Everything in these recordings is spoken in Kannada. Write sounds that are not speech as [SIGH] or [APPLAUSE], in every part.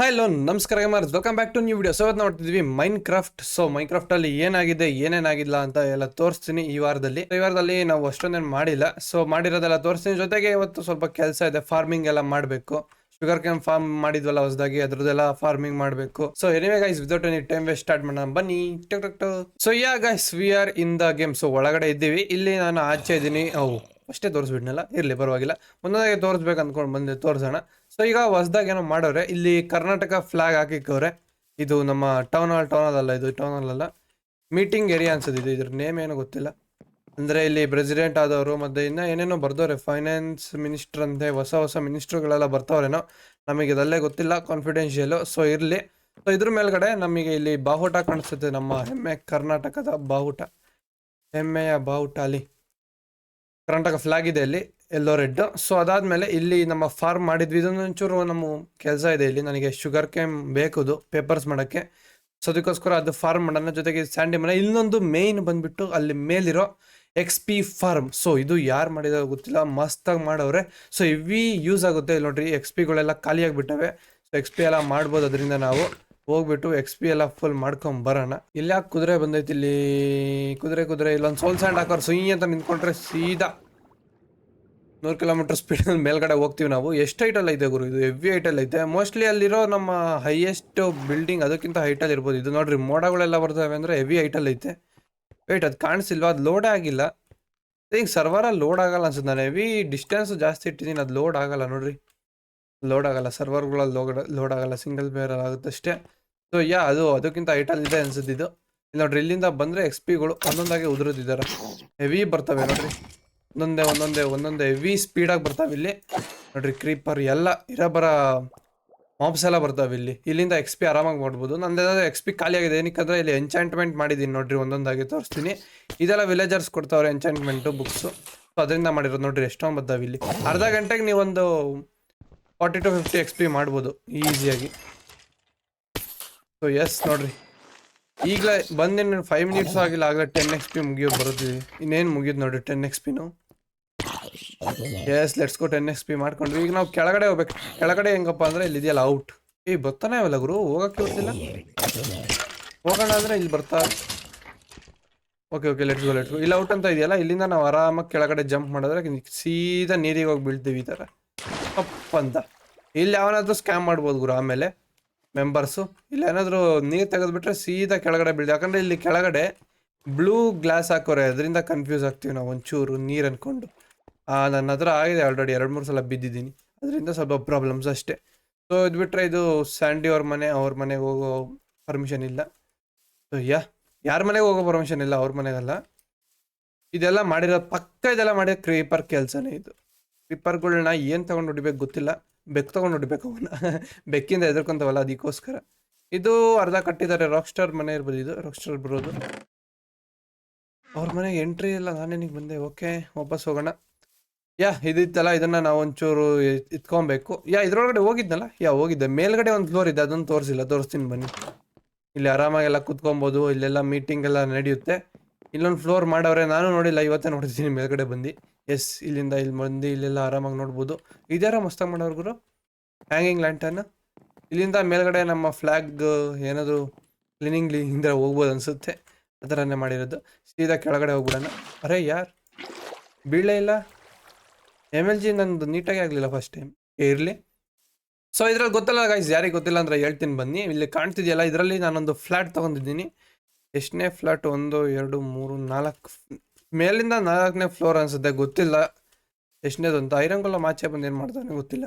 ಹಲೋ ನಮಸ್ಕಾರ gamers welcome back to new video so ಇವತ್ತು ನೋಡ್ತಿದ್ವಿ Minecraft so Minecraft ಅಲ್ಲಿ ಏನಾಗಿದೆ, ಏನೇನಾಗಿಲ್ಲ ಅಂತ ಎಲ್ಲ ತೋರಿಸ್ತೀನಿ ಈ ವಾರದಲ್ಲಿ. ಈ ವಾರದಲ್ಲಿ ನಾವು ಅಷ್ಟೊಂದೇನು ಮಾಡಿಲ್ಲ. ಸೊ ಮಾಡಿರೋದೆಲ್ಲ ತೋರಿಸ್ತೀನಿ. ಜೊತೆಗೆ ಇವತ್ತು ಸ್ವಲ್ಪ ಕೆಲಸ ಇದೆ. ಫಾರ್ಮಿಂಗ್ ಎಲ್ಲ ಮಾಡಬೇಕು. ಶುಗರ್ ಕ್ಯಾನ್ ಫಾರ್ಮ್ ಮಾಡಿದ್ವಲ್ಲ ಹೊಸದಾಗಿ. ಅದ್ರದ್ದೆಲ್ಲ ಫಾರ್ಮಿಂಗ್ ಮಾಡಬೇಕು. So anyway guys without any time waste start ಮಾಡೋಣ. ಬನ್ನಿ. ಟಕ್ ಟಕ್. So yeah guys we are in the game so ಒಳಗಡೆ ಇದ್ದೀವಿ. ಇಲ್ಲಿ ನಾನು ಆಚೆ ಇದ್ದೀನಿ. ಅವು ಅಷ್ಟೇ ತೋರಿಸ್ಬಿಡ್ನಲ್ಲ ಇರಲಿ ಪರವಾಗಿಲ್ಲ. ಒಂದೊಂದಾಗಿ ತೋರಿಸ್ಬೇಕು ಅಂದ್ಕೊಂಡು ಬಂದೆ, ತೋರಿಸೋಣ. ಸೊ ಈಗ ಹೊಸದಾಗಿ ಏನೋ ಮಾಡೋರೆ, ಇಲ್ಲಿ ಕರ್ನಾಟಕ ಫ್ಲಾಗ್ ಹಾಕಿಕ್ಕವ್ರೆ. ಇದು ನಮ್ಮ ಟೌನ್ ಹಾಲ್ ಟೌನ್ ಹಾಲ್ ಅಲ್ಲ ಇದು ಟೌನ್ ಹಾಲ್ ಅಲ್ಲ. ಮೀಟಿಂಗ್ ಏರಿಯಾ ಅನ್ಸುತ್ತೆ ಇದು, ಇದ್ರ ನೇಮ್ ಏನೋ ಗೊತ್ತಿಲ್ಲ. ಅಂದ್ರೆ ಇಲ್ಲಿ ಪ್ರೆಸಿಡೆಂಟ್ ಆದವರು, ಮತ್ತೆ ಇನ್ನ ಏನೇನೋ ಬರ್ದವ್ರೆ ಫೈನಾನ್ಸ್ ಮಿನಿಸ್ಟರ್ ಅಂತೆ, ಹೊಸ ಹೊಸ ಮಿನಿಸ್ಟ್ರುಗಳೆಲ್ಲ ಬರ್ತಾವ್ರೇನೋ, ನಮಗೆ ಇದಲ್ಲೇ ಗೊತ್ತಿಲ್ಲ ಕಾನ್ಫಿಡೆನ್ಷಿಯಲ್ ಸೊ ಇರ್ಲಿ. ಸೊ ಇದ್ರ ಮೇಲ್ಗಡೆ ನಮಗೆ ಇಲ್ಲಿ ಬಾಹುಟ ಕಾಣಿಸುತ್ತೆ, ನಮ್ಮ ಹೆಮ್ಮೆ ಕರ್ನಾಟಕದ ಬಾಹುಟ. ಹೆಮ್ಮೆಯ ಬಾವುಟ ಅಲ್ಲಿ. ಕರ್ನಾಟಕ ಫ್ಲಾಗ್ ಇದೆ ಇಲ್ಲಿ ಎಲ್ಲೋ ರೆಡ್ ಸೊ ಅದಾದ್ಮೇಲೆ ಇಲ್ಲಿ ನಮ್ಮ ಫಾರ್ಮ್ ಮಾಡಿದ್ವಿ. ಇದೊಂದು ಒಂಚೂರು ನಮ್ಮ ಕೆಲಸ ಇದೆ ಇಲ್ಲಿ. ನನಗೆ ಶುಗರ್ ಕೇಮ್ ಬೇಕುದು ಪೇಪರ್ಸ್ ಮಾಡೋಕ್ಕೆ. ಸೊ ಅದಕ್ಕೋಸ್ಕರ ಅದು ಫಾರ್ಮ್ ಮಾಡೋಣ. ಜೊತೆಗೆ ಸ್ಯಾಂಡಿ ಮನೆ, ಇನ್ನೊಂದು ಮೇಯ್ನ್ ಬಂದ್ಬಿಟ್ಟು ಅಲ್ಲಿ ಮೇಲಿರೋ ಎಕ್ಸ್ ಪಿ ಫಾರ್ಮ್ ಸೊ ಇದು ಯಾರು ಮಾಡಿದ ಗೊತ್ತಿಲ್ಲ ಮಸ್ತಾಗಿ ಮಾಡವ್ರೆ. ಸೊ ಇವಿ ಯೂಸ್ ಆಗುತ್ತೆ ಇಲ್ಲಿ ನೋಡ್ರಿ. ಎಕ್ಸ್ ಪಿಗಳೆಲ್ಲ ಖಾಲಿ ಆಗಿಬಿಟ್ಟವೆ ಸೊ ಎಕ್ಸ್ ಪಿ ಎಲ್ಲ ಮಾಡ್ಬೋದು ಅದರಿಂದ ನಾವು. ಹೋಗ್ಬಿಟ್ಟು ಎಕ್ಸ್ ಪಿ ಎಲ್ಲ ಫುಲ್ ಮಾಡ್ಕೊಂಡ್ ಬರೋಣ. ಇಲ್ಲ ಕುದುರೆ ಬಂದೈತಿ ಇಲ್ಲಿ? ಕುದುರೆ ಕುದುರೆ. ಇಲ್ಲೊಂದು ಸೋಲ್ ಸ್ಯಾಂಡ್ ಹಾಕೋರು ಸುಯಿ ಅಂತ ನಿಂತ್ಕೊಂಡ್ರೆ ಸೀದಾ ನೂರು ಕಿಲೋಮೀಟರ್ ಸ್ಪೀಡ್ ಮೇಲ್ಗಡೆ ಹೋಗ್ತೀವಿ ನಾವು. ಎಷ್ಟು ಹೈಟಲ್ಲಿ ಐತೆ ಗುರು? ಇದು ಹೆವಿ ಹೈಟಲ್ಲಿ ಐತೆ ಮೋಸ್ಟ್ಲಿ ಅಲ್ಲಿರೋ ನಮ್ಮ ಹೈಯೆಸ್ಟ್ ಬಿಲ್ಡಿಂಗ್ ಅದಕ್ಕಿಂತ ಹೈಟಲ್ಲಿ ಇರ್ಬೋದು. ಇದು ನೋಡ್ರಿ, ಮೋಡಗಳೆಲ್ಲ ಬರ್ತವೆ ಅಂದರೆ ಹೆವಿ ಹೈಟಲ್ಲಿ ಐತೆ. ವೈಟ್ ಅದು ಕಾಣಿಸಿಲ್ವಾ? ಅದು ಲೋಡೇ ಆಗಿಲ್ಲ. ಈಗ ಸರ್ವರಲ್ಲಿ ಲೋಡ್ ಆಗಲ್ಲ ಅನ್ಸುತ್ತೆ ನಾನು. ಹೆವಿ ಡಿಸ್ಟೆನ್ಸ್ ಜಾಸ್ತಿ ಇಟ್ಟಿದ್ದೀನಿ ಅದು ಲೋಡ್ ಆಗಲ್ಲ ನೋಡ್ರಿ. ಲೋಡ್ ಆಗಲ್ಲ. ಸರ್ವರ್ಗಳಲ್ಲಿ ಲೋಡ್ ಲೋಡ್ ಆಗಲ್ಲ. ಸಿಂಗಲ್ ಬೇರಲ್ಲಿ ಆಗುತ್ತೆ ಅಷ್ಟೇ ಸೊ ಯಾ ಅದು ಅದಕ್ಕಿಂತ ಐಟಲ್ ಇದೆ ಅನ್ಸುತ್ತೆ ಇದು. ಇಲ್ಲಿ ನೋಡ್ರಿ, ಇಲ್ಲಿಂದ ಬಂದರೆ ಎಕ್ಸ್ ಪಿಗಳು ಒಂದೊಂದಾಗಿ ಉದುರುತ್ತಿದ್ದಾರೆ ಹೆವಿ ಬರ್ತವೆ ನೋಡ್ರಿ. ಒಂದೊಂದೇ ಒಂದೊಂದೇ ಒಂದೊಂದೇ ಹೆವಿ ಸ್ಪೀಡಾಗಿ ಬರ್ತಾವೆ ಇಲ್ಲಿ. ನೋಡ್ರಿ ಕ್ರೀಪರ್ ಎಲ್ಲ ಇರಬರ ಮಾಪ್ಸ್ ಎಲ್ಲ ಬರ್ತಾವೆ ಇಲ್ಲಿ. ಇಲ್ಲಿಂದ ಎಕ್ಸ್ ಪಿ ಆರಾಮಾಗಿ ಮಾಡ್ಬೋದು. ನಂದೇನಾದ್ರು ಎಕ್ಸ್ ಪಿ ಖಾಲಿಯಾಗಿದೆ ಏನಕ್ಕಂದ್ರೆ ಇಲ್ಲಿ ಎಂಚಾಂಟ್ಮೆಂಟ್ ಮಾಡಿದ್ದೀನಿ ನೋಡ್ರಿ, ಒಂದೊಂದಾಗಿ ತೋರಿಸ್ತೀನಿ. ಇದೆಲ್ಲ ವಿಲೇಜರ್ಸ್ ಕೊಡ್ತಾವ್ರೆ ಎಂಚಾಂಟ್ಮೆಂಟು ಬುಕ್ಸು ಸೊ ಅದರಿಂದ ಮಾಡಿರೋದು ನೋಡ್ರಿ, ಎಷ್ಟೊಂದು ಬರ್ತಾವೆ ಇಲ್ಲಿ. ಅರ್ಧ ಗಂಟೆಗೆ ನೀವೊಂದು forty to fifty X P ಮಾಡ್ಬೋದು ಈಸಿಯಾಗಿ ಸೊ ಎಸ್ ನೋಡ್ರಿ. ಈಗಲೇ ಬಂದೇನು ಫೈವ್ ಮಿನಿಟ್ಸ್ ಆಗಿಲ್ಲ. ಆಗಲೇ ಟೆನ್ ಎಕ್ಸ್ ಪಿ ಮುಗಿಯೋ ಬರುತ್ತೀವಿ. ಇನ್ನೇನು ಮುಗಿಯೋದು ನೋಡ್ರಿ ten X ಪಿನು yes let's go ten X P ಮಾಡ್ಕೊಂಡ್ವಿ. ಈಗ ನಾವು ಕೆಳಗಡೆ ಹೋಗ್ಬೇಕು. ಕೆಳಗಡೆ ಹೆಂಗಪ್ಪ ಅಂದರೆ ಇಲ್ಲಿ ಇದೆಯಲ್ಲ ಔಟ್ ಏ, ಬರ್ತಾನೆ ಅವಲ್ಲ ಗುರು? ಹೋಗಕ್ಕೆ ಗೊತ್ತಿಲ್ಲ. ಹೋಗೋಣ ಅಂದರೆ ಇಲ್ಲಿ ಬರ್ತಾ. Okay okay let's go let's go ಇಲ್ಲಿ ಔಟ್ ಅಂತ ಇದೆಯಲ್ಲ, ಇಲ್ಲಿಂದ ನಾವು ಆರಾಮಾಗಿ ಕೆಳಗಡೆ ಜಂಪ್ ಮಾಡಿದ್ರೆ ಸೀದಾ ನೀರಿಗೆ ಹೋಗಿ ಬೀಳ್ತೀವಿ ಈ ಥರ ಅಪ್ ಅಂತ ಇಲ್ಲಿ ಯಾವನಾದರೂ ಸ್ಕ್ಯಾಮ್ ಮಾಡ್ಬೋದು ಗುರು ಆಮೇಲೆ. ಮೆಂಬರ್ಸು ಇಲ್ಲ ಏನಾದರೂ ನೀರು ತೆಗೆದ್ಬಿಟ್ರೆ ಸೀದಾ ಕೆಳಗಡೆ ಬೀಳ್ದು ಯಾಕಂದರೆ ಇಲ್ಲಿ ಕೆಳಗಡೆ ಬ್ಲೂ ಗ್ಲಾಸ್ ಹಾಕೋರೆ, ಅದರಿಂದ ಕನ್ಫ್ಯೂಸ್ ಆಗ್ತೀವಿ ನಾವು ಒಂಚೂರು ನೀರು ಅಂದ್ಕೊಂಡು ನನ್ನ ಹತ್ರ ಆಗಿದೆ ಆಲ್ರೆಡಿ ಎರಡು ಮೂರು ಸಲ ಬಿದ್ದಿದ್ದೀನಿ. ಅದರಿಂದ ಸ್ವಲ್ಪ ಪ್ರಾಬ್ಲಮ್ಸ್ ಅಷ್ಟೇ. ಸೊ ಇದು ಬಿಟ್ಟರೆ ಇದು ಸ್ಯಾಂಡಿ ಅವ್ರ ಮನೆ, ಅವ್ರ ಮನೆಗೆ ಹೋಗೋ ಪರ್ಮಿಷನ್ ಇಲ್ಲ. ಸೊ ಯಾ, ಯಾರ ಮನೆಗೆ ಹೋಗೋ ಪರ್ಮಿಷನ್ ಇಲ್ಲ, ಅವ್ರ ಮನೆಗೆಲ್ಲ. ಇದೆಲ್ಲ ಮಾಡಿರೋ, ಪಕ್ಕ ಇದೆಲ್ಲ ಮಾಡಿರೋ ಕ್ರೀಪರ್ ಕೆಲಸನೇ ಇದು. ಕ್ರೀಪರ್ಗಳನ್ನ ಏನು ತಗೊಂಡು ಹೊಡಿಬೇಕು ಗೊತ್ತಿಲ್ಲ. ಬೆಕ್ ತಗೊಂಡು ಹೊಡಿಬೇಕು ಅವನ್ನ [LAUGHS] ಬೆಕ್ಕಿಂದ ಎದುರ್ಕೊಂತವಲ್ಲ ಅದಕ್ಕೋಸ್ಕರ. ಇದು ಅರ್ಧ ಕಟ್ಟಿದ್ದಾರೆ ರಾಕ್ ಸ್ಟಾರ್ ಮನೆ ಇರ್ಬೋದು ಇದು ರಾಕ್ ಸ್ಟಾರ್ ಬರೋದು. ಅವ್ರ ಮನೆಗೆ ಎಂಟ್ರಿ ಇಲ್ಲ ನಾನೇನಿಗೆ ಬಂದೆ, ಓಕೆ, ವಾಪಸ್ ಹೋಗೋಣ. ಯಾ, ಇದಿತ್ತಲ್ಲ, ಇದನ್ನ ನಾವು ಒಂಚೂರು ಇತ್ಕೊಬೇಕು. ಯಾ, ಇದ್ರೊಳಗಡೆ ಹೋಗಿದ್ನಲ್ಲ? ಯಾ, ಹೋಗಿದ್ದೆ. ಮೇಲ್ಗಡೆ ಒಂದು ಫ್ಲೋರ್ ಇದೆ ಅದನ್ನು ತೋರಿಸಿಲ್ಲ, ತೋರಿಸ್ತೀನಿ ಬನ್ನಿ. ಇಲ್ಲಿ ಆರಾಮಾಗೆಲ್ಲ ಕುತ್ಕೊಬೋದು, ಇಲ್ಲೆಲ್ಲ ಮೀಟಿಂಗ್ ಎಲ್ಲ ನಡೆಯುತ್ತೆ. ಇಲ್ಲೊಂದು ಫ್ಲೋರ್ ಮಾಡವ್ರೆ, ನಾನು ನೋಡಿಲ್ಲ, ಇವತ್ತೇ ನೋಡಿದ್ದೀನಿ ಮೇಲ್ಗಡೆ ಬಂದು. ಎಸ್ ಇಲ್ಲಿಂದ ಇಲ್ಲಿ ಮಂದಿ ಇಲ್ಲೆಲ್ಲ ಆರಾಮಾಗಿ ನೋಡ್ಬೋದು. ಇದ್ಯಾರ ಮಸ್ತಾಗಿ ಮಾಡೋರು ಗುರು? ಹ್ಯಾಂಗಿಂಗ್ ಲ್ಯಾಂಟನ್ನು ಇಲ್ಲಿಂದ ಮೇಲ್ಗಡೆ ನಮ್ಮ ಫ್ಲ್ಯಾಗ್ ಏನಾದರೂ ಕ್ಲೀನಿಂಗ್ ಹಿಂದೆ ಹೋಗ್ಬೋದು ಅನಿಸುತ್ತೆ. ಆ ಥರನೇ ಮಾಡಿರೋದು. ಸೀದಾ ಕೆಳಗಡೆ ಹೋಗ್ಬಿಡೋಣ. ಅರೆ ಯಾರು? ಬೀಳೇ ಇಲ್ಲ? ಎಂ ಎಲ್ ಜಿ ನಂದು ನೀಟಾಗಿ ಆಗಲಿಲ್ಲ ಫಸ್ಟ್ ಟೈಮ್ ಇರಲಿ. ಸೊ ಇದ್ರಲ್ಲಿ ಗೊತ್ತಲ್ಲ ಗೈಸ್ ಯಾರಿಗೆ ಗೊತ್ತಿಲ್ಲ ಅಂದರೆ ಹೇಳ್ತೀನಿ ಬನ್ನಿ. ಇಲ್ಲಿ ಕಾಣ್ತಿದೆಯಲ್ಲ, ಇದರಲ್ಲಿ ನಾನೊಂದು ಫ್ಲ್ಯಾಟ್ ತೊಗೊಂಡಿದ್ದೀನಿ. ಎಷ್ಟನೇ ಫ್ಲ್ಯಾಟ್ ಒಂದು, ಎರಡು, ಮೂರು, ನಾಲ್ಕು ಮೇಲಿಂದ ನಾಲ್ಕನೇ ಫ್ಲೋರ್ ಅನ್ಸುತ್ತೆ, ಗೊತ್ತಿಲ್ಲ. ಎಷ್ಟನೇದು ಅಂತ ಐರಂಗೊಲ್ಲ ಮಾಚೆ ಬಂದು ಏನು ಮಾಡ್ತಾನೆ ಗೊತ್ತಿಲ್ಲ.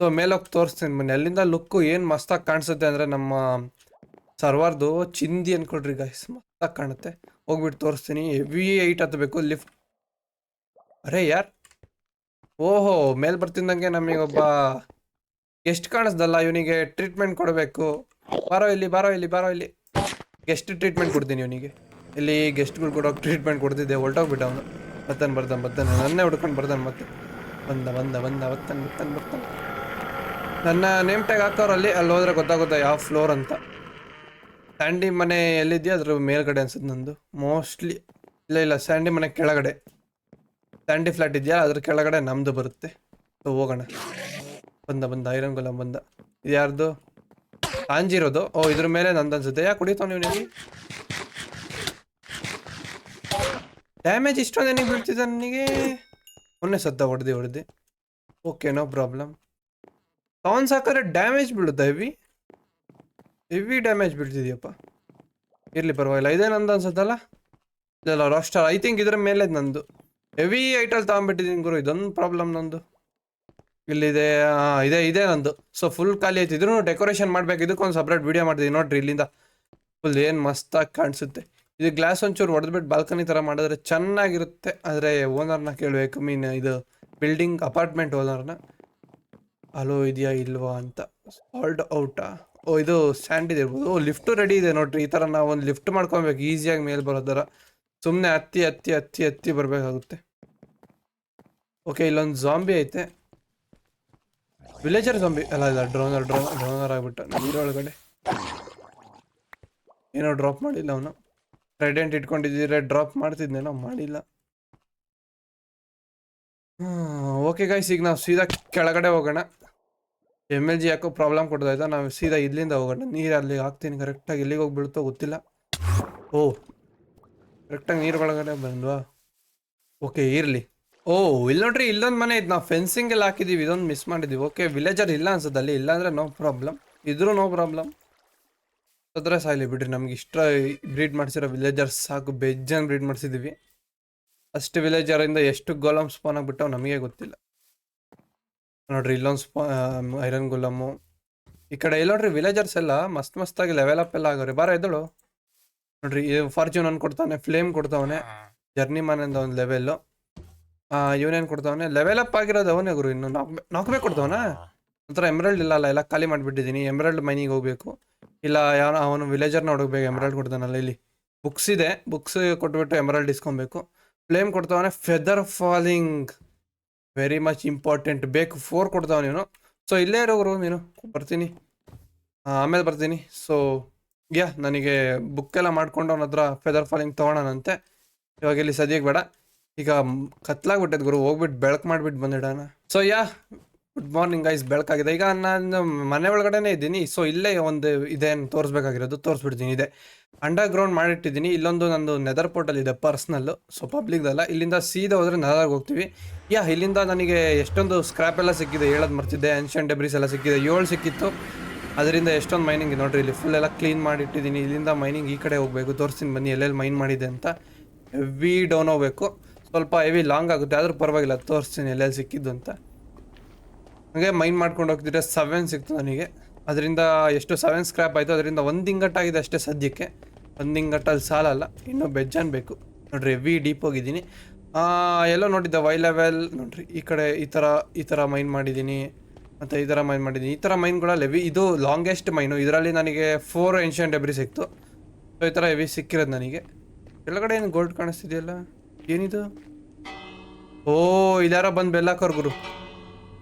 ಸೊ ಮೇಲೋಗಿ ತೋರಿಸ್ತೀನಿ ಬನ್ನಿ. ಅಲ್ಲಿಂದ ಲುಕ್ಕು ಏನು ಮಸ್ತಾಗಿ ಕಾಣಿಸುತ್ತೆ ಅಂದರೆ ನಮ್ಮ ಸರ್ವರ್ದು ಚಿಂದಿ ಅಂದ್ಕೊಡ್ರಿ ಗೈಸ್ ಮಸ್ತಾಗಿ ಕಾಣುತ್ತೆ. ಹೋಗ್ಬಿಟ್ಟು ತೋರಿಸ್ತೀನಿ. ಹೆವಿ ಏಟ್ ಹತ್ತಬೇಕು ಲಿಫ್ಟ್ ಅರೇ ಯಾರ್? ಓಹೋ, ಮೇಲ್ ಬರ್ತಿದ್ದಂಗೆ ನಮಗೊಬ್ಬ ಗೆಸ್ಟ್ ಕಾಣಿಸ್ದಲ್ಲ, ಇವನಿಗೆ ಟ್ರೀಟ್ಮೆಂಟ್ ಕೊಡಬೇಕು. ಬಾರೋ ಇಲ್ಲಿ ಬಾರೋ ಇಲ್ಲಿ ಬಾರೋ ಇಲ್ಲಿ. ಗೆಸ್ಟ್ ಟ್ರೀಟ್ಮೆಂಟ್ ಕೊಡ್ತೀನಿ ಇವನಿಗೆ. ಇಲ್ಲಿ ಗೆಸ್ಟ್ಗಳು ಕೂಡ ಟ್ರೀಟ್ಮೆಂಟ್ ಕೊಡ್ತಿದ್ದೆ. ಹೊರಟೋಗ್ಬಿಟ್ಟ ಅವನು. ಬರ್ತಾನೆ ಬರ್ತಾನೆ ಬರ್ತಾನೆ ನನ್ನೇ ಹುಡ್ಕೊಂಡು ಬರ್ತಾನೆ ಮತ್ತೆ. ಬಂದ ಬಂದ ಬಂದ ಬರ್ತಾನೆ ಬರ್ತಾನೆ ಬರ್ತಾನೆ ನನ್ನ ನೇಮ್ ಟ್ಯಾಗ್ ಹಾಕೋರಲ್ಲಿ ಅಲ್ಲಿ ಹೋದ್ರೆ ಗೊತ್ತಾಗುತ್ತೆ ಯಾವ ಫ್ಲೋರ್ ಅಂತ. ಸ್ಯಾಂಡಿ ಮನೆ ಎಲ್ಲಿದೆಯಾ? ಅದ್ರ ಮೇಲ್ಗಡೆ ಅನ್ಸುತ್ತೆ ನಂದು. ಮೋಸ್ಟ್ಲಿ ಇಲ್ಲ ಇಲ್ಲ. ಸ್ಯಾಂಡಿ ಮನೆ ಕೆಳಗಡೆ. ಸ್ಯಾಂಡಿ ಫ್ಲಾಟ್ ಇದೆಯಾ? ಅದ್ರ ಕೆಳಗಡೆ ನಮ್ದು ಬರುತ್ತೆ. ಸೊ ಹೋಗೋಣ. ಬಂದ ಬಂದ. ಐರನ್ ಗುಲಾಮ್ ಬಂದ. ಇದು ಯಾರ್ದು ಆಂಜಿರೋದು ಓ, ಇದ್ರ ಮೇಲೆ ನಂದು ಅನ್ಸುತ್ತೆ. ಯಾಕೆ ಕುಡಿತಾವ ನೀವು ಡ್ಯಾಮೇಜ್ ಇಷ್ಟೊಂದು ನನಗೆ ಬೀಳ್ತಿದೆ ನನಗೆ? ಮೊನ್ನೆ ಸದ್ದ ಹೊಡೆದು ಹೊಡೆದು. ಓಕೆ ನೋ ಪ್ರಾಬ್ಲಮ್ ಸಾನ್ಸ್ ಹಾಕಿದ್ರೆ ಡ್ಯಾಮೇಜ್ ಬೀಳುತ್ತೆ ಹೆವಿ ಹೆವಿ ಡ್ಯಾಮೇಜ್ ಬೀಳ್ತಿದ್ಯಪ್ಪ. ಇರಲಿ, ಪರವಾಗಿಲ್ಲ. ಇದೇ ನಂದು ಅನ್ಸುತ್ತಲ್ಲ? ಇಲ್ಲ ರಾಸ್ಟರ್ ಐ ಥಿಂಕ್ ಇದ್ರ ಮೇಲೆ ನಂದು. ಹೆವಿ ಐಟಲ್ ತಗೊಂಡ್ಬಿಟ್ಟಿದ್ದೀನಿ ಗುರು. ಇದೊಂದು ಪ್ರಾಬ್ಲಮ್ ನಂದು. ಇಲ್ಲಿದೆ ಇದೆ ಇದೆ ನಂದು. ಸೊ ಫುಲ್ ಖಾಲಿ ಆಯ್ತು. ಇದ್ರೂ ಡೆಕೋರೇಷನ್ ಮಾಡ್ಬೇಕು. ಇದಕ್ಕೊಂದು ಸಪ್ರೇಟ್ ವೀಡಿಯೋ ಮಾಡ್ತೀನಿ ನೋಡ್ರಿ ಇಲ್ಲಿಂದ. ಫುಲ್ ಏನು ಮಸ್ತಾಗಿ ಕಾಣಿಸುತ್ತೆ. ಇದು ಗ್ಲಾಸ್ ಒಂಚೂರು ಹೊಡೆದ್ಬಿಟ್ಟು ಬಾಲ್ಕನಿ ಥರ ಮಾಡಿದ್ರೆ ಚೆನ್ನಾಗಿರುತ್ತೆ. ಆದರೆ ಓನರ್ನ ಕೇಳಬೇಕು ಮೀನ್ ಇದು ಬಿಲ್ಡಿಂಗ್ ಅಪಾರ್ಟ್ಮೆಂಟ್ ಓನರ್ನ ಅಲೋ ಇದೆಯಾ ಇಲ್ವಾ ಅಂತ ಸಾಲ್ಡ್ ಔಟಾ ಓ, ಇದು ಸ್ಯಾಂಡ್ ಇರ್ಬೋದು ಓ ಲಿಫ್ಟು ರೆಡಿ ಇದೆ ನೋಡ್ರಿ. ಈ ಥರ ನಾವು ಒಂದು ಲಿಫ್ಟ್ ಮಾಡ್ಕೊಬೇಕು. ಈಸಿಯಾಗಿ ಮೇಲೆ ಬರೋ ಥರ ಸುಮ್ಮನೆ ಹತ್ತಿ ಹತ್ತಿ ಹತ್ತಿ ಹತ್ತಿ ಬರಬೇಕಾಗುತ್ತೆ. ಓಕೆ ಇಲ್ಲೊಂದು ಜಾಂಬಿ ಐತೆ. ವಿಲೇಜರ್ ಜಾಂಬಿ ಅಲ್ಲ, ಇಲ್ಲ ಡ್ರೋನರ್ ಡ್ರೋ ಡ್ರೋನರ್ ಆಗ್ಬಿಟ್ಟ. ನೀರೊಳಗಡೆ ಏನೋ ಡ್ರಾಪ್ ಮಾಡಿಲ್ಲ ಅವನು. ಟ್ರೈಡೆಂಟ್ ಇಟ್ಕೊಂಡಿದ್ದೀರ ಡ್ರಾಪ್ ಮಾಡ್ತಿದ್ನೇನೋ ಮಾಡಿಲ್ಲ. ಓಕೆ ಗೈಸ್ ಈಗ ನಾವು ಸೀದಾ ಕೆಳಗಡೆ ಹೋಗೋಣ. ಎಂ ಎಲ್ ಜಿ ಯಾಕೋ ಪ್ರಾಬ್ಲಮ್ ಕೊಡ್ತಾಯ್ತಾ ನಾವು ಸೀದಾ ಇಲ್ಲಿಂದ ಹೋಗೋಣ. ನೀರು ಅಲ್ಲಿ ಹಾಕ್ತೀನಿ ಕರೆಕ್ಟಾಗಿ ಎಲ್ಲಿಗೆ ಹೋಗಿ ಬೀಳ್ತೋ ಗೊತ್ತಿಲ್ಲ. ಓ ಕರೆಕ್ಟಾಗಿ ನೀರು ಒಳಗಡೆ ಬಂದ್ವಾ? ಓಕೆ ಇರಲಿ. ಓ, ಇಲ್ಲಿ ನೋಡ್ರಿ, ಇಲ್ಲೊಂದು ಮನೆ ಇದು ನಾವು ಫೆನ್ಸಿಂಗ್ ಎಲ್ಲ ಹಾಕಿದೀವಿ, ಇದೊಂದು ಮಿಸ್ ಮಾಡಿದ್ದೀವಿ ಓಕೆ ವಿಲೇಜರ್ ಇಲ್ಲ ಅನ್ಸುತ್ತೆ ಅಲ್ಲಿ, ಇಲ್ಲಾಂದರೆ ನೋ ಪ್ರಾಬ್ಲಮ್ ಇದ್ರೂ ನೋ ಪ್ರಾಬ್ಲಮ್ ಅದ್ರ ಸಾಯ್ಲಿ ಬಿಡ್ರಿ ನಮ್ಗೆ ಇಷ್ಟ ಬ್ರೀಡ್ ಮಾಡಿಸಿರೋ ವಿಲೇಜರ್ಸ್ ಸಾಕು ಬೆಜ್ಜನ್ ಬ್ರೀಡ್ ಮಾಡಿಸಿದೀವಿ. ಅಷ್ಟು ವಿಲೇಜರಿಂದ ಎಷ್ಟು ಗೋಲಮ್ ಸ್ಪಾನ್ ಆಗಿಬಿಟ್ಟವು ನಮಗೆ ಗೊತ್ತಿಲ್ಲ. ನೋಡ್ರಿ ಇಲ್ಲೊಂದು ಸ್ಪಾ ಐರನ್ ಗುಲಾಮು ಈ ಕಡೆ ಇಲ್ಲ ನೋಡ್ರಿ ವಿಲೇಜರ್ಸ್ ಎಲ್ಲ ಮಸ್ತ್ ಮಸ್ತಾಗಿ ಲೆವೆಲ್ ಅಪ್ ಎಲ್ಲ ಆಗೋರಿ. ಬಾರ ಎದ್ದಳು. ನೋಡ್ರಿ ಫಾರ್ಚೂನ್ ಅನ್ ಕೊಡ್ತಾವನೆ ಫ್ಲೇಮ್ ಕೊಡ್ತಾವನೆ ಜರ್ನಿ ಮನ್ ಅಂತ ಒಂದು ಲೆವೆಲ್ಲು ಇವನೇನು ಕೊಡ್ತಾವನೆ. ಲೆವೆಲ್ ಅಪ್ ಆಗಿರೋದು ಅವನೇ ಗುರು ಇನ್ನು. ನಾಕ್ ನಾಕ್ಬೇಕು ಕೊಡ್ತಾವನ? ಒಂಥರ ಎಮ್ರಲ್ಡ್ ಇಲ್ಲ ಅಲ್ಲ ಎಲ್ಲ ಖಾಲಿ ಮಾಡಿಬಿಟ್ಟಿದ್ದೀನಿ ಎಮ್ರಲ್ಡ್ ಮೈನಿಗೆ ಹೋಗ್ಬೇಕು. ಇಲ್ಲ ಯಾವ ಅವನು ವಿಲೇಜರ್ನ ಹುಡುಕ್ಬೇಕು ಎಮರಲ್ಡ್ ಕೊಡ್ತಾನಲ್ಲ ಇಲ್ಲಿ. ಬುಕ್ಸ್ ಇದೆ. ಬುಕ್ಸ್ ಕೊಟ್ಬಿಟ್ಟು ಎಮ್ರಾಲ್ಡ್ ಇಸ್ಕೊಬೇಕು. Flame ಕೊಡ್ತಾವನೆ feather falling very much important ಬೇಕು ಫೋರ್ ಕೊಡ್ತಾವ ನೀನು. ಸೊ ಇಲ್ಲೇ ಇರೋರು ನೀನು. ಬರ್ತೀನಿ. ಆಮೇಲೆ ಬರ್ತೀನಿ. ಸೊ ಯಾ, ನನಗೆ ಬುಕ್ ಎಲ್ಲ ಮಾಡ್ಕೊಂಡು ಅವನ ಹತ್ರ ಫೆದರ್ ಫಾಲಿಂಗ್ ತೊಗೊಳೋಣಂತೆ ಇವಾಗ ಇಲ್ಲಿ ಸದ್ಯಕ್ಕೆ ಬೇಡ. ಈಗ ಕತ್ಲಾಗ್ಬಿಟ್ಟೈತೆ ಗುರು ಹೋಗ್ಬಿಟ್ಟು ಬೆಳಕು ಮಾಡ್ಬಿಟ್ಟು ಬಂದಿಡೋಣ so yeah good morning guys ಬೆಳಕಾಗಿದೆ. ಈಗ ನಾನು ಮನೆ ಒಳಗಡೆನೇ ಇದ್ದೀನಿ. ಸೊ ಇಲ್ಲೇ ಒಂದು ಇದೇನು ತೋರಿಸ್ಬೇಕಾಗಿರೋದು ತೋರಿಸ್ಬಿಡ್ತೀನಿ. ಇದೆ ಅಂಡರ್ ಗ್ರೌಂಡ್ ಮಾಡಿಟ್ಟಿದ್ದೀನಿ. ಇಲ್ಲೊಂದು ನಂದು ನೆದರ್ ಪೋರ್ಟಲ್ ಇದೆ ಪರ್ಸ್ನಲ್ಲು ಸೊ ಪಬ್ಲಿಕ್ದಲ್ಲ ಇಲ್ಲಿಂದ ಸೀದಾ ಹೋದ್ರೆ ನೆದರ್ಗೆ ಹೋಗ್ತೀವಿ. ಯಾ, ಇಲ್ಲಿಂದ ನನಗೆ ಎಷ್ಟೊಂದು ಸ್ಕ್ರಾಪ್ ಎಲ್ಲ ಸಿಕ್ಕಿದೆ ಹೇಳೋದು ಮರ್ತಿದ್ದೆ. ಆನ್ಷಿಯನ್ ಡೆಬ್ರಿಸ್ ಎಲ್ಲ ಸಿಕ್ಕಿದೆ. ಏಳು ಸಿಕ್ಕಿತ್ತು. ಅದರಿಂದ ಎಷ್ಟೊಂದು ಮೈನಿಂಗ್ ನೋಡಿರಿ. ಇಲ್ಲಿ ಫುಲ್ ಎಲ್ಲ ಕ್ಲೀನ್ ಮಾಡಿಟ್ಟಿದ್ದೀನಿ. ಇಲ್ಲಿಂದ ಮೈನಿಂಗ್ ಈ ಕಡೆ ಹೋಗಬೇಕು. ತೋರಿಸ್ತೀನಿ ಬನ್ನಿ ಎಲ್ಲೆಲ್ಲಿ ಮೈನ್ ಮಾಡಿದೆ ಅಂತ. ಹೆವಿ ಡೌನ್ ಹೋಗ್ಬೇಕು. ಸ್ವಲ್ಪ ಹೆವಿ ಲಾಂಗ್ ಆಗುತ್ತೆ. ಆದರೂ ಪರವಾಗಿಲ್ಲ. ತೋರಿಸ್ತೀನಿ ಎಲ್ಲೆಲ್ಲಿ ಸಿಕ್ಕಿದ್ದು ಅಂತ. ಹಾಗೆ ಮೈನ್ ಮಾಡ್ಕೊಂಡು ಹೋಗ್ತಿದ್ರೆ ಸೆವೆನ್ ಸಿಕ್ತು ನನಗೆ. ಅದರಿಂದ ಎಷ್ಟು ಸೆವೆನ್ ಸ್ಕ್ರ್ಯಾಪ್ ಆಯಿತು ಅದರಿಂದ ಒಂದು ಇಂಗಟ್ಟಾಗಿದೆ ಅಷ್ಟೇ ಸದ್ಯಕ್ಕೆ. ಒಂದು ಇಂಗಟ್ಟಲ್ಲಿ ಸಾಲಲ್ಲ, ಇನ್ನೂ ಬೆಜ್ಜನ್ ಬೇಕು. ನೋಡ್ರಿ ಎವಿ ಡೀಪ್ ಹೋಗಿದ್ದೀನಿ. ಎಲ್ಲೋ ನೋಡಿದ್ದೆ ವೈ ಲೆವೆಲ್ ನೋಡ್ರಿ, ಈ ಕಡೆ ಈ ಥರ ಈ ಥರ ಮೈನ್ ಮಾಡಿದ್ದೀನಿ, ಮತ್ತು ಈ ಥರ ಮೈನ್ ಮಾಡಿದ್ದೀನಿ. ಈ ಥರ ಮೈನ್ಗಳಲ್ಲಿ ಲೆವಿ ಇದು ಲಾಂಗೆಸ್ಟ್ ಮೈನು ಇದರಲ್ಲಿ ನನಗೆ ಫೋರ್ ಏನ್ಷಿಯನ್ ಡೆಬ್ರಿ ಸಿಕ್ತು. ಸೊ ಈ ಥರ ಹೆವಿ ಸಿಕ್ಕಿರೋದು ನನಗೆ. ಕೆಳಗಡೆ ಏನು ಗೋಲ್ಡ್ ಕಾಣಿಸ್ತಿದೆಯಲ್ಲ? ಏನಿದು? ಓ ಇದಾರ ಬಂದು ಬೆಲ್ಲಾಕೋರ್ ಗುರು.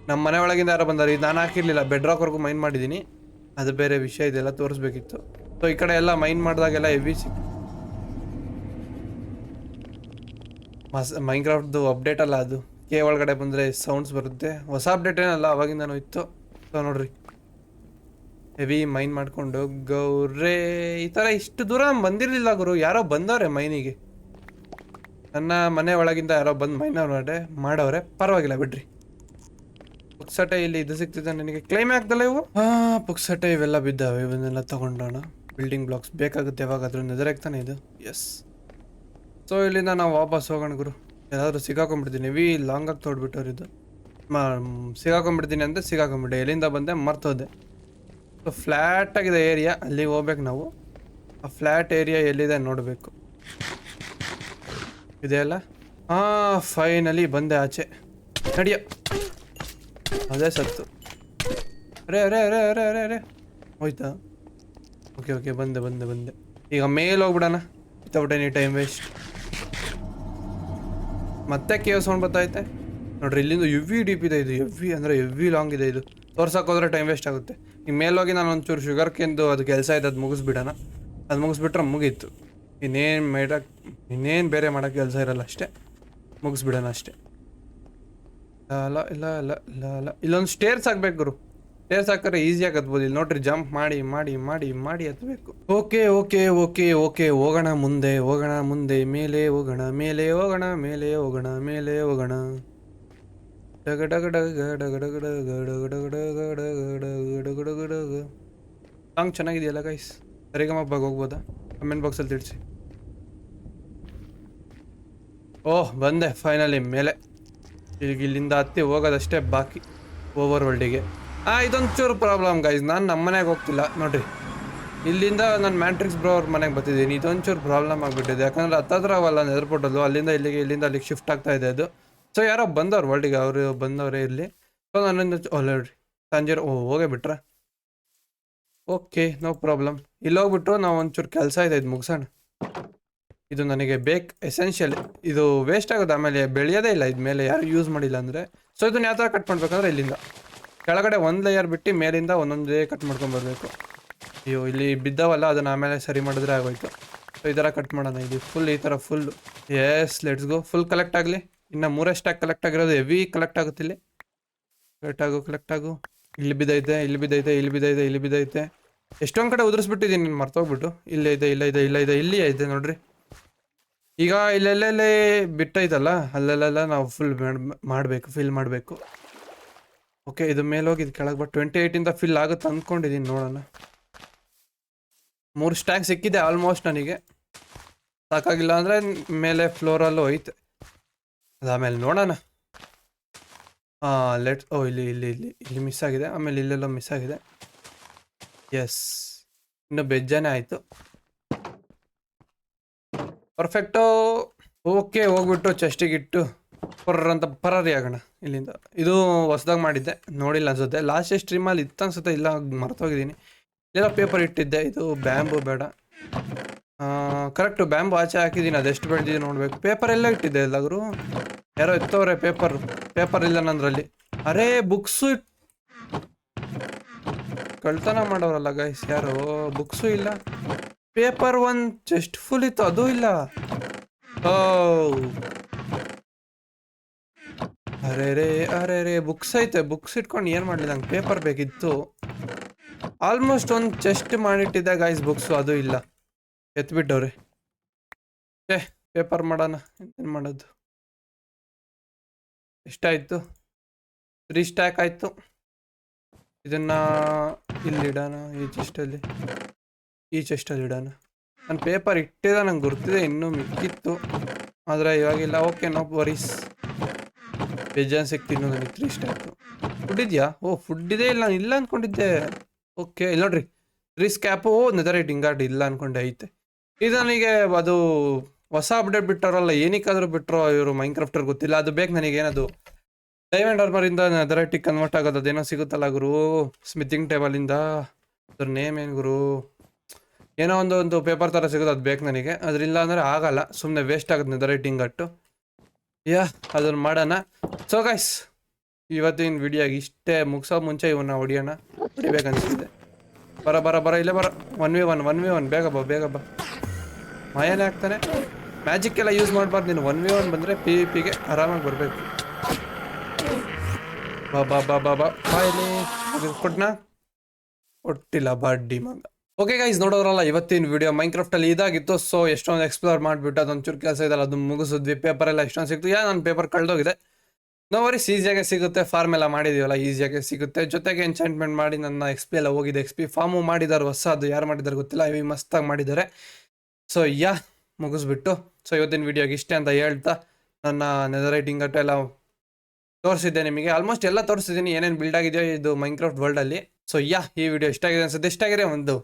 ನಮ್ಮ ಮನೆ ಒಳಗಿಂದ ಯಾರೋ ಬಂದಾರೆ, ಇದು ನಾನು ಹಾಕಿರ್ಲಿಲ್ಲ ಬೆಡ್ ರಾಕ್ವರೆಗೂ ಮೈನ್ ಮಾಡಿದ್ದೀನಿ ಅದು ಬೇರೆ ವಿಷಯ, ಇದೆಲ್ಲ ತೋರಿಸ್ಬೇಕಿತ್ತು. ಸೊ ಈ ಕಡೆ ಎಲ್ಲ ಮೈನ್ ಮಾಡಿದಾಗೆಲ್ಲ ಹೆವಿ ಸಿ ಮಸ್ ಮೈನ್ಕ್ರಾಫ್ಟ್ದು ಅಪ್ಡೇಟ್ ಅಲ್ಲ ಅದು. ಕೆ ಒಳಗಡೆ ಬಂದರೆ ಸೌಂಡ್ಸ್ ಬರುತ್ತೆ. ಹೊಸ ಅಪ್ಡೇಟ್ ಏನಲ್ಲ, ಅವಾಗಿಂದನೂ ಇತ್ತು. ಸೊ ನೋಡ್ರಿ. ಹೆವಿ ಮೈನ್ ಮಾಡಿಕೊಂಡು ಗೌರೇ ಈ ಥರ ಇಷ್ಟು ದೂರ ಬಂದಿರಲಿಲ್ಲ ಗುರು. ಯಾರೋ ಬಂದವ್ರೆ ಮೈನಿಗೆ ನನ್ನ ಮನೆ ಒಳಗಿಂದ ಯಾರೋ ಬಂದು ಮೈನ್ ಮಾಡೋರೆ ಪರವಾಗಿಲ್ಲ, ಬಿಡ್ರಿ. ಪುಕ್ಸಟೆ ಇಲ್ಲಿ ಇದು ಸಿಗ್ತಿದೆ ನನಗೆ. ಕ್ಲೈಮ್ ಆಗ್ದಲ್ಲ ಇವು? ಹಾ, ಪುಕ್ಸಟೆ ಇವೆಲ್ಲ ಬಿದ್ದಾವೆ, ಇವನ್ನೆಲ್ಲ ತಗೊಂಡೋಣ. ಬಿಲ್ಡಿಂಗ್ ಬ್ಲಾಕ್ಸ್ ಬೇಕಾಗುತ್ತೆ ಯಾವಾಗಾದ್ರೂ ನೆದರಾಗ್ತಾನೆ ತಾನೆ ಇದು. ಎಸ್ ಸೊ ಇಲ್ಲಿಂದ ನಾವು ವಾಪಸ್ ಹೋಗೋಣ ಗುರು. ಏನಾದರೂ ಸಿಗಾಕೊಂಡ್ಬಿಡ್ತೀನಿ. ವಿ ಲಾಂಗ್ ಆಗಿ ತೊಡ್ಬಿಟ್ಟವ್ರು ಇದು. ಮ, ಸಿಗಾಕೊಂಡ್ಬಿಡ್ತೀನಿ ಅಂತ ಸಿಗಾಕೊಂಡ್ಬಿಟ್ಟೆ ಎಲ್ಲಿಂದ ಬಂದೆ? ಮರ್ತೋದೆ. ಸೊ ಫ್ಲ್ಯಾಟ್ ಆಗಿದೆ ಏರಿಯಾ ಅಲ್ಲಿಗೆ ಹೋಗ್ಬೇಕು ನಾವು. ಆ ಫ್ಲ್ಯಾಟ್ ಏರಿಯಾ ಎಲ್ಲಿದೆ ನೋಡಬೇಕು. ಇದೆಯಲ್ಲ ಹಾಂ ಫೈನಲಿ ಬಂದೆ ಆಚೆ. ನಡಿಯ. ಅದೇ ಸತ್ತು. ಅರೆ ಅರೆ ಅರೆ ಅರೆ ಅರೆ ಅರೆ ಹೋಯ್ತಾ? ಓಕೆ ಓಕೆ, ಬಂದೆ ಬಂದೆ ಬಂದೆ. ಈಗ ಮೇಲೆ ಹೋಗ್ಬಿಡೋಣ. Without any time waste. ಮತ್ತೆ ಕೇವ್ ಸೌಂಡ್ ಬರ್ತೈತೆ ನೋಡ್ರಿ, ಇಲ್ಲಿಂದ ಎವ್ವಿ ಡೀಪ್ ಇದೆ ಇದು. ಎವ್ವಿ ಅಂದರೆ ಎವ್ವಿ ಲಾಂಗ್ ಇದೆ ಇದು. ತೋರ್ಸಕ್ಕೆ ಹೋದ್ರೆ ಟೈಮ್ ವೇಸ್ಟ್ ಆಗುತ್ತೆ. ಈಗ ಮೇಲೋಗಿ ನಾನು ಒಂಚೂರು ಶುಗರ್ ಕೇಂದು ಅದು ಕೆಲಸ ಇದೆ, ಅದು ಮುಗಿಸ್ಬಿಡೋಣ. ಅದು ಮುಗಿಸ್ಬಿಟ್ರೆ ಮುಗೀತು. ಇನ್ನೇನು ಮೇಡಕ್ಕೆ ಇನ್ನೇನು ಬೇರೆ ಮಾಡೋಕ್ಕೆ ಕೆಲಸ ಇರಲ್ಲ ಅಷ್ಟೇ. ಮುಗಿಸ್ಬಿಡೋಣ ಅಷ್ಟೇ. ಇಲ್ಲ ಇಲ್ಲ ಇಲ್ಲ ಇಲ್ಲ ಇಲ್ಲ ಇಲ್ಲ ಇಲ್ಲೊಂದು ಸ್ಟೇರ್ಸ್ ಹಾಕ್ಬೇಕು ಗುರು ಸ್ಟೇರ್ಸ್ ಹಾಕಿದ್ರೆ ಈಸಿಯಾಗಿ ಹತ್ಬೋದು ಇಲ್ಲಿ ನೋಡ್ರಿ ಜಂಪ್ ಮಾಡಿ ಮಾಡಿ ಮಾಡಿ ಮಾಡಿ ಹತ್ಬೇಕು ಓಕೆ ಓಕೆ ಓಕೆ ಓಕೆ ಹೋಗೋಣ ಮುಂದೆ ಹೋಗೋಣ ಮುಂದೆ ಮೇಲೆ ಹೋಗೋಣ ಮೇಲೆ ಹೋಗೋಣ ಮೇಲೆ ಹೋಗೋಣ ಮೇಲೆ ಹೋಗೋಣ ಡಗ ಡಗ ಡಗ ಡಗ ಡಗ ಡಗ ಡಗ ಡಗ ಡಗ ಡಗ ಡಗ ಡಗ ಡಗ. ಸಾಂಗ್ ಚೆನ್ನಾಗಿದೆಯಲ್ಲ ಗೈಸ್ ಸರಿಗಮಪ್ಪಾಗ ಹೋಗ್ಬೋದಾ ಕಮೆಂಟ್ ಬಾಕ್ಸಲ್ಲಿ ತಿಳಿಸಿ ಓಹ್ ಬಂದೆ ಫೈನಲಿ ಮೇಲೆ ಈಗ ಇಲ್ಲಿಂದ ಹತ್ತಿ ಹೋಗೋದಷ್ಟೇ ಬಾಕಿ ಓವರ್ ವರ್ಲ್ಡಿಗೆ ಆ, ಇದೊಂಚೂರು ಪ್ರಾಬ್ಲಮ್ ಗೈಸ್ ನಾನು ನಮ್ಮ ಮನೆಗೆ ಹೋಗ್ತಿಲ್ಲ. ನೋಡ್ರಿ, ಇಲ್ಲಿಂದ ನಾನು ಮ್ಯಾಟ್ರಿಕ್ಸ್ ಬ್ರೋ ಅವ್ರ ಮನೆಗೆ ಬರ್ತಿದ್ದೀನಿ. ಇದೊಂಚೂರು ಪ್ರಾಬ್ಲಮ್ ಆಗಿಬಿಟ್ಟಿದೆ. ಯಾಕಂದ್ರೆ ಹತ್ತತ್ರ ಅವಲ್ಲ ನೆದರ್ಪೋಟಲ್ಲು ಅಲ್ಲಿಂದ ಇಲ್ಲಿಗೆ ಇಲ್ಲಿಂದ ಅಲ್ಲಿಗೆ ಶಿಫ್ಟ್ ಆಗ್ತಾ ಇದೆ ಅದು. ಸೊ ಯಾರೋ ಬಂದವ್ರು ವರ್ಲ್ಡಿಗೆ ಅವರು ಬಂದವರೇ ಇರಲಿ ಸೊ ನನ್ನಿಂದ ನೋಡ್ರಿ ಸಂಜೆ ಓ ಹೋಗೇ ಬಿಟ್ರ ಓಕೆ ನೋ ಪ್ರಾಬ್ಲಮ್ ಇಲ್ಲಿ ಹೋಗ್ಬಿಟ್ಟು ನಾವು ಒಂಚೂರು ಕೆಲಸ ಇದೆ, ಇದು ಮುಗಿಸೋಣ. ಇದು ನನಗೆ ಬೇಕ್ ಎಸೆನ್ಷಿಯಲ್ ಇದು ವೇಸ್ಟ್ ಆಗೋದು ಆಮೇಲೆ ಬೆಳೆಯೋದೇ ಇಲ್ಲ, ಇದು ಮೇಲೆ ಯಾರು ಯೂಸ್ ಮಾಡಿಲ್ಲ ಅಂದರೆ. ಸೊ ಇದನ್ನ ಯಾವ ಥರ ಕಟ್ ಮಾಡ್ಬೇಕಂದ್ರೆ ಇಲ್ಲಿಂದ. ಕೆಳಗಡೆ ಒಂದು ಲೇಯರ್ ಬಿಟ್ಟು ಮೇಲಿಂದ ಒಂದೊಂದೇ ಕಟ್ ಮಾಡ್ಕೊಂಬರ್ಬೇಕು ಅಯ್ಯೋ, ಇಲ್ಲಿ ಬಿದ್ದವಲ್ಲ, ಅದನ್ನು ಆಮೇಲೆ ಸರಿ ಮಾಡಿದ್ರೆ ಆಗೋಯ್ತು. ಸೊ ಈ ಥರ ಕಟ್ ಮಾಡೋಣ ಇಲ್ಲಿ ಫುಲ್ ಈ ಥರ full yes let's go full collect ಆಗಲಿ. ಇನ್ನು ಮೂರೇ ಸ್ಟ್ಯಾಕ್ ಕಲೆಕ್ಟ್ ಆಗಿರೋದು ಹೆವಿ ಕಲೆಕ್ಟ್ ಆಗುತ್ತೆ ಇಲ್ಲಿ. ಕಲೆಕ್ಟ್ ಆಗು ಕಲೆಕ್ಟ್ ಆಗು. ಇಲ್ಲಿ ಬಿದ್ದೈತೆ ಇಲ್ಲಿ ಬಿದ್ದೈತೆ ಇಲ್ಲಿ ಬಿದ್ದೈತೆ ಇಲ್ಲಿ ಬಿದ್ದೈತೆ. ಎಷ್ಟೊಂದು ಕಡೆ ಉದುರಿಸ್ಬಿಟ್ಟಿದ್ದೀನಿ ಮರ್ತೋಗ್ಬಿಟ್ಟು. ಇಲ್ಲೇ ಇದೆ, ಇಲ್ಲ ಇದೆ ಇಲ್ಲ ಇದೆ ಇಲ್ಲಿ ಇದೆ ನೋಡ್ರಿ. ಈಗ ಇಲ್ಲೆಲ್ಲೆಲ್ಲೇ ಬಿಟ್ಟೈತಲ್ಲ, ಅಲ್ಲೆಲ್ಲೆಲ್ಲ ನಾವು ಫುಲ್ ಮಾಡಬೇಕು ಫಿಲ್ ಮಾಡಬೇಕು. ಓಕೆ ಇದು ಮೇಲೆ ಇದು ಕೆಳಗೆ ಬಟ್ ಟ್ವೆಂಟಿ ಏಯ್ಟಿಂದ ಫಿಲ್ ಆಗುತ್ತೆ ಅಂದ್ಕೊಂಡಿದ್ದೀನಿ ನೋಡೋಣ. ಮೂರು ಸ್ಟ್ಯಾಕ್ ಸಿಕ್ಕಿದೆ ಆಲ್ಮೋಸ್ಟ್ ನನಗೆ. ಸಾಕಾಗಿಲ್ಲ ಅಂದರೆ ಮೇಲೆ ಫ್ಲೋರಲ್ಲೂ ಹೋಯ್ತು. ಅದಾಮೇಲೆ ನೋಡೋಣ. ಹಾಂ ಲೆಟ್ ಓ, ಇಲ್ಲಿ ಇಲ್ಲಿ ಇಲ್ಲಿ ಇಲ್ಲಿ ಮಿಸ್ ಆಗಿದೆ. ಆಮೇಲೆ ಇಲ್ಲೆಲ್ಲ ಮಿಸ್ ಆಗಿದೆ. ಎಸ್ ಇನ್ನು ಬೆಜ್ಜಾನೇ ಆಯಿತು. ಪರ್ಫೆಕ್ಟು ಓಕೆ ಹೋಗ್ಬಿಟ್ಟು ಚೆಸ್ಟಿಗೆ ಇಟ್ಟು ಪರ್ರ ಅಂತ ಪರಾರಿ ಆಗೋಣ. ಇಲ್ಲಿಂದ. ಇದು ಹೊಸ್ದಾಗಿ ಮಾಡಿದ್ದೆ. ನೋಡಿಲ್ಲ ಅನ್ಸುತ್ತೆ. ಲಾಸ್ಟ್ ಸ್ಟ್ರೀಮಲ್ಲಿ ಇತ್ತು ಅನ್ಸುತ್ತೆ. ಇಲ್ಲ, ಮರ್ತೋಗಿದ್ದೀನಿ. ಇಲ್ಲೆಲ್ಲ ಪೇಪರ್ ಇಟ್ಟಿದ್ದೆ. ಇದು ಬ್ಯಾಂಬು ಬೇಡ. ಕರೆಕ್ಟು ಬ್ಯಾಂಬು ಆಚೆ ಹಾಕಿದ್ದೀನಿ. ಅದೆಷ್ಟು ಬೆಳೆದಿದ್ದೀನಿ ನೋಡಬೇಕು. ಪೇಪರ್ ಎಲ್ಲ ಇಟ್ಟಿದ್ದೆ ಎಲ್ಲಾದರೂ. ಯಾರೋ ಎತ್ತವ್ರೆ ಪೇಪರ್ ಪೇಪರ್ ಇಲ್ಲ ನಂದ್ರಲ್ಲಿ ಅರೇ ಬುಕ್ಸು ಕಳ್ತನ ಮಾಡೋರಲ್ಲ ಗೈಸ್ ಯಾರು. ಬುಕ್ಸು ಇಲ್ಲ. ಪೇಪರ್ ಒನ್ ಚೆಸ್ಟ್ ಫುಲ್ ಇತ್ತು, ಅದು ಇಲ್ಲ. ಓ. ಅರೆ ರೇ ಅರೆ ರೇ ಬುಕ್ಸ್ ಐತೆ ಬುಕ್ಸ್ ಇಟ್ಕೊಂಡು ಏನು ಮಾಡಲಿ, ನಂಗೆ ಪೇಪರ್ ಬೇಕಿತ್ತು. ಆಲ್ಮೋಸ್ಟ್ ಒಂದು ಚೆಸ್ಟ್ ಮಾಡಿಟ್ಟಿದ್ದೆ ಗಾಯ್ಸ್ ಬುಕ್ಸು ಅದು ಇಲ್ಲ. ಎತ್ಬಿಟ್ಟವ್ರೆ. ಏ ಪೇಪರ್ ಮಾಡೋಣ, ಏನು ಮಾಡೋದು. ಎಷ್ಟಾಯಿತು? ತ್ರೀ ಸ್ಟ್ಯಾಕ್ ಆಯಿತು. ಇದನ್ನ ಇಲ್ಲಿಡೋಣ, ಈ ಚೆಸ್ಟಲ್ಲಿ ಈ ಚೆಸ್ಟಲ್ಲಿ ಇಡೋಣ. ನಾನು ಪೇಪರ್ ಇಟ್ಟಿದ್ದ ನಂಗೆ ಗುರ್ತಿದೆ, ಇನ್ನೂ ಮಿಕ್ಕಿತ್ತು. ಆದರೆ ಇವಾಗಿಲ್ಲ ಓಕೆ ನೋ ವರೀಸ್ ಬೇಜಾನ್ ಸಿಕ್ತಿನ್ನು ನನಗೆ ತ್ರೀ ಆಯಿತು. ಫುಡ್ ಇದೆಯಾ? ಓ ಫುಡ್ ಇದೆ, ಇಲ್ಲ ಇಲ್ಲ ಅಂದ್ಕೊಂಡಿದ್ದೆ ಓಕೆ ಇಲ್ಲ ನೋಡ್ರಿ. ರಿಸ್ಕ್ ಆ್ಯಪ್ ಓ ನೆದರ್ ಡಿಂಗಾರ್ಡ್ ಇಲ್ಲ ಅಂದ್ಕೊಂಡೆ ಐತೆ. ಇದು ನನಗೆ ಅದು ಹೊಸ ಅಪ್ಡೇಟ್ ಬಿಟ್ಟವ್ರಲ್ಲ ಏನಕ್ಕಾದರೂ ಬಿಟ್ಟರು ಇವರು ಮೈನ್ಕ್ರಾಫ್ಟರ್ ಗೊತ್ತಿಲ್ಲ. ಅದು ಬೇಕು ನನಗೆ ಏನದು? ಡೈಮಂಡ್ ಆರ್ಮರಿಂದ ನೆದರೈಟಿಗೆ ಕನ್ವರ್ಟ್ ಆಗೋದು, ಅದೇನೋ ಸಿಗುತ್ತಲ್ಲ ಗುರು? ಸ್ಮಿತಿಂಗ್ ಟೇಬಲಿಂದ ಅದ್ರ ನೇಮ್ ಏನು ಗುರು? ಏನೋ ಒಂದು ಒಂದು ಪೇಪರ್ ಥರ ಸಿಗೋದು ಅದು ಬೇಕು ನನಗೆ. ಅದ್ರಿಲ್ಲ ಅಂದರೆ ಆಗಲ್ಲ. ಸುಮ್ಮನೆ ವೇಸ್ಟ್ ಆಗುತ್ತೆ ನೆದರೈಟಿಂಗ್ ಅಟ್ಟು. ಯಾ ಅದನ್ನು ಮಾಡೋಣ. ಸೊ ಗೈಸ್ ಇವತ್ತಿನ ವಿಡಿಯೋಗೆ ಇಷ್ಟೇ. ಮುಗಿಸೋ ಮುಂಚೆ ಇವನ್ನ ಹೊಡಿಯೋಣ. ಹೊಡಿಬೇಕನ್ಸುತ್ತೆ ಬರ ಬರ ಬರ, ಇಲ್ಲೇ ಬರ. One v one one v one ಬೇಗ ಬಾ ಬೇಗ ಬಾ. ಮಾಯನೇ ಆಗ್ತಾನೆ. ಮ್ಯಾಜಿಕ್ ಎಲ್ಲ ಯೂಸ್ ಮಾಡಬಾರ್ದು. ನೀನು ಒನ್ ವಿ ಒನ್ ಬಂದರೆ ಪಿ ವಿ ಪಿಗೆ ಆರಾಮಾಗಿ ಬರಬೇಕು. ಬಾ ಬಾ ಬಾ ಬಾ ಬಾ. ಬಾಯಲ್ಲಿ ಕೊಟ್ಟನಾ ಕೊಟ್ಟಿಲ್ಲ, ಬಾಡ್ಡಿ ಮಗ. ಓಕೆ ಗೈಸ್ ನೋಡೋದ್ರಲ್ಲ, ಇವತ್ತಿನ ವಿಡಿಯೋ ಮೈನ್ಕ್ರಾಫ್ಟಲ್ಲಿ ಇದಾಗಿತ್ತು. ಸೊ ಎಷ್ಟೊಂದು ಎಕ್ಸ್ಪ್ಲೋರ್ ಮಾಡಿಬಿಟ್ಟು, ಅದೊಂಚೂರು ಕೆಲಸ ಇದಲ್ಲ ಅದು ಮುಗಿಸಿದ್ವಿ ಪೇಪರ್ ಎಲ್ಲ ಎಷ್ಟೊಂದು ಸಿಕ್ತು? ಯಾ ನನ್ನ ಪೇಪರ್ ಕಳೆದೋಗಿದೆ. ನೋ ವರೀಸ್ ಈಸಿಯಾಗೆ ಸಿಗುತ್ತೆ. ಫಾರ್ಮ್ ಎಲ್ಲ ಮಾಡಿದೀವಲ್ಲ ಈಸಿಯಾಗೆ ಸಿಗುತ್ತೆ. ಜೊತೆಗೆ ಎಂಚಾಂಟ್ಮೆಂಟ್ ಮಾಡಿ ನನ್ನ ಎಕ್ಸ್ ಪಿ ಎಲ್ಲ ಹೋಗಿದೆ. ಎಕ್ಸ್ ಪಿ ಫಾರ್ಮು ಮಾಡಿದ್ದಾರೆ ಹೊಸ ಅದು ಯಾರು ಮಾಡಿದ್ದಾರೆ ಗೊತ್ತಿಲ್ಲ. ಇವಿ ಮಸ್ತಾಗಿ ಮಾಡಿದ್ದಾರೆ. So yeah, ಮುಗಿಸ್ಬಿಟ್ಟು. ಸೊ ಇವತ್ತಿನ ವಿಡಿಯೋಗೆ ಇಷ್ಟೇ ಅಂತ ಹೇಳ್ತಾ, ನನ್ನ ನೆದರೈಟಿಂಗ್ ಅಟ್ಟು ಎಲ್ಲ ತೋರಿಸಿದ್ದೆ ನಿಮಗೆ. ಆಲ್ಮೋಸ್ಟ್ ಎಲ್ಲ ತೋರಿಸಿದ್ದೀನಿ. ಏನೇನು ಬಿಲ್ಡ್ ಆಗಿದೆಯೋ ಇದು ಮೈನ್ಕ್ರಾಫ್ಟ್ ವರ್ಲ್ಡಲ್ಲಿ ಸೊ ಯಾ, ಈ ವಿಡಿಯೋ ಇಷ್ಟ ಆಗಿದೆ ಅನ್ಸುತ್ತೆ? ಇಷ್ಟ ಆಗಿದೆ ಒಂದು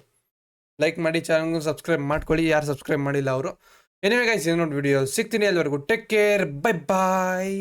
ಲೈಕ್ ಮಾಡಿ ಚಾನಲ್ಗೂ ಸಬ್ಸ್ಕ್ರೈಬ್ ಮಾಡ್ಕೊಳ್ಳಿ. ಯಾರು ಸಬ್ಸ್ಕ್ರೈಬ್ ಮಾಡಿಲ್ಲ ಅವರು. ಎನಿವೆ ಗೈಸ್ ಇನ್ನೊಂದು ವಿಡಿಯೋ ಸಿಗ್ತೀನಿ ಅಲ್ಲಿವರೆಗೂ. Take care bye bye